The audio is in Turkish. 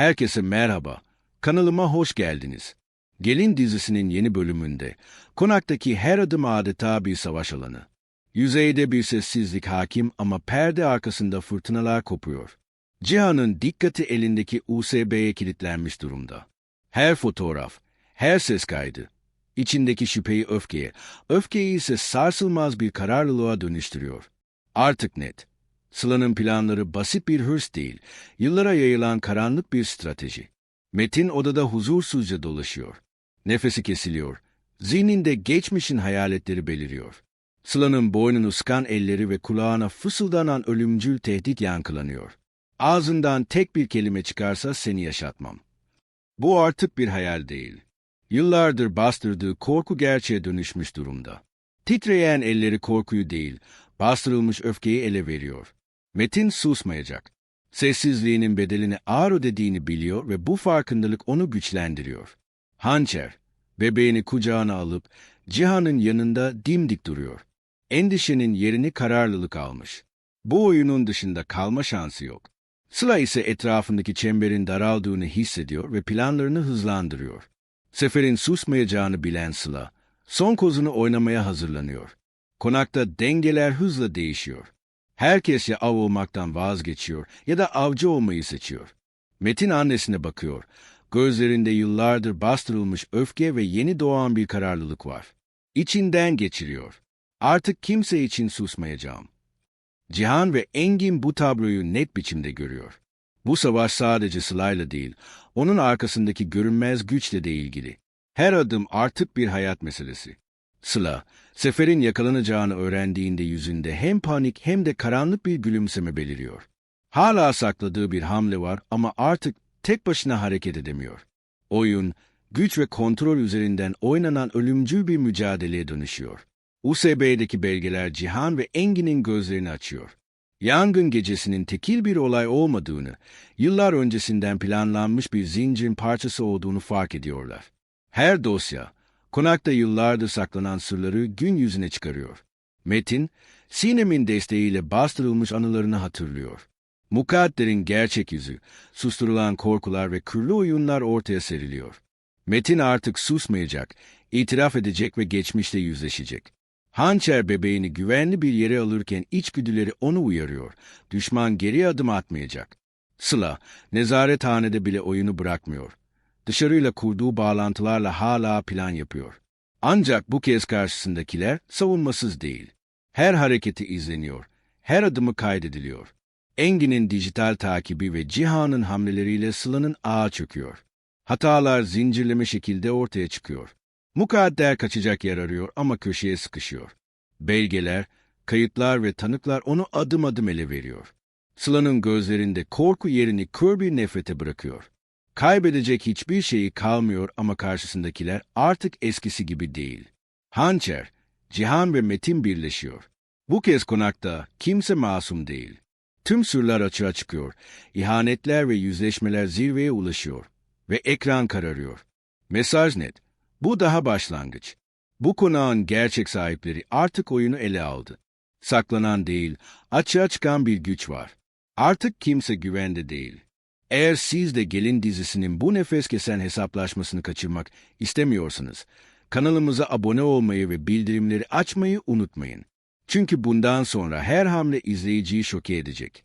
Herkese merhaba. Kanalıma hoş geldiniz. Gelin dizisinin yeni bölümünde konaktaki her adım adeta bir savaş alanı. Yüzeyde bir sessizlik hakim ama perde arkasında fırtınalar kopuyor. Cihan'ın dikkati elindeki USB'ye kilitlenmiş durumda. Her fotoğraf, her ses kaydı, içindeki şüpheyi öfkeye, öfkeyi ise sarsılmaz bir kararlılığa dönüştürüyor. Artık net. Sıla'nın planları basit bir hırs değil, yıllara yayılan karanlık bir strateji. Metin odada huzursuzca dolaşıyor. Nefesi kesiliyor. Zihninde geçmişin hayaletleri beliriyor. Sıla'nın boynunu sıkan elleri ve kulağına fısıldanan ölümcül tehdit yankılanıyor. Ağzından tek bir kelime çıkarsa seni yaşatmam. Bu artık bir hayal değil. Yıllardır bastırdığı korku gerçeğe dönüşmüş durumda. Titreyen elleri korkuyu değil, bastırılmış öfkeyi ele veriyor. Metin susmayacak. Sessizliğinin bedelini ağır ödediğini biliyor ve bu farkındalık onu güçlendiriyor. Hançer, bebeğini kucağına alıp Cihan'ın yanında dimdik duruyor. Endişenin yerini kararlılık almış. Bu oyunun dışında kalma şansı yok. Sıla ise etrafındaki çemberin daraldığını hissediyor ve planlarını hızlandırıyor. Seferin susmayacağını bilen Sıla, son kozunu oynamaya hazırlanıyor. Konakta dengeler hızla değişiyor. Herkes ya av olmaktan vazgeçiyor ya da avcı olmayı seçiyor. Metin annesine bakıyor. Gözlerinde yıllardır bastırılmış öfke ve yeni doğan bir kararlılık var. İçinden geçiriyor. Artık kimse için susmayacağım. Cihan ve Engin bu tabloyu net biçimde görüyor. Bu savaş sadece Sıla'yla değil, onun arkasındaki görünmez güçle de ilgili. Her adım artık bir hayat meselesi. Sıla, Sefer'in yakalanacağını öğrendiğinde yüzünde hem panik hem de karanlık bir gülümseme beliriyor. Hala sakladığı bir hamle var ama artık tek başına hareket edemiyor. Oyun, güç ve kontrol üzerinden oynanan ölümcül bir mücadeleye dönüşüyor. USB'deki belgeler Cihan ve Engin'in gözlerini açıyor. Yangın gecesinin tekil bir olay olmadığını, yıllar öncesinden planlanmış bir zincirin parçası olduğunu fark ediyorlar. Her dosya, konakta yıllardır saklanan sırları gün yüzüne çıkarıyor. Metin, Sinem'in desteğiyle bastırılmış anılarını hatırlıyor. Mukadder'in gerçek yüzü, susturulan korkular ve kırlı oyunlar ortaya seriliyor. Metin artık susmayacak, itiraf edecek ve geçmişte yüzleşecek. Hançer bebeğini güvenli bir yere alırken içgüdüleri onu uyarıyor. Düşman geri adım atmayacak. Sıla, nezarethanede bile oyunu bırakmıyor. Dışarıyla kurduğu bağlantılarla hala plan yapıyor. Ancak bu kez karşısındakiler savunmasız değil. Her hareketi izleniyor, her adımı kaydediliyor. Engin'in dijital takibi ve Cihan'ın hamleleriyle Sıla'nın ağa çöküyor. Hatalar zincirleme şekilde ortaya çıkıyor. Mukadder kaçacak yer arıyor ama köşeye sıkışıyor. Belgeler, kayıtlar ve tanıklar onu adım adım ele veriyor. Sıla'nın gözlerinde korku yerini kör bir nefrete bırakıyor. Kaybedecek hiçbir şeyi kalmıyor ama karşısındakiler artık eskisi gibi değil. Hançer, Cihan ve Metin birleşiyor. Bu kez konakta kimse masum değil. Tüm sırlar açığa çıkıyor. İhanetler ve yüzleşmeler zirveye ulaşıyor. Ve ekran kararıyor. Mesaj net. Bu daha başlangıç. Bu konağın gerçek sahipleri artık oyunu ele aldı. Saklanan değil, açığa çıkan bir güç var. Artık kimse güvende değil. Eğer siz de Gelin dizisinin bu nefes kesen hesaplaşmasını kaçırmak istemiyorsanız, kanalımıza abone olmayı ve bildirimleri açmayı unutmayın. Çünkü bundan sonra her hamle izleyiciyi şoke edecek.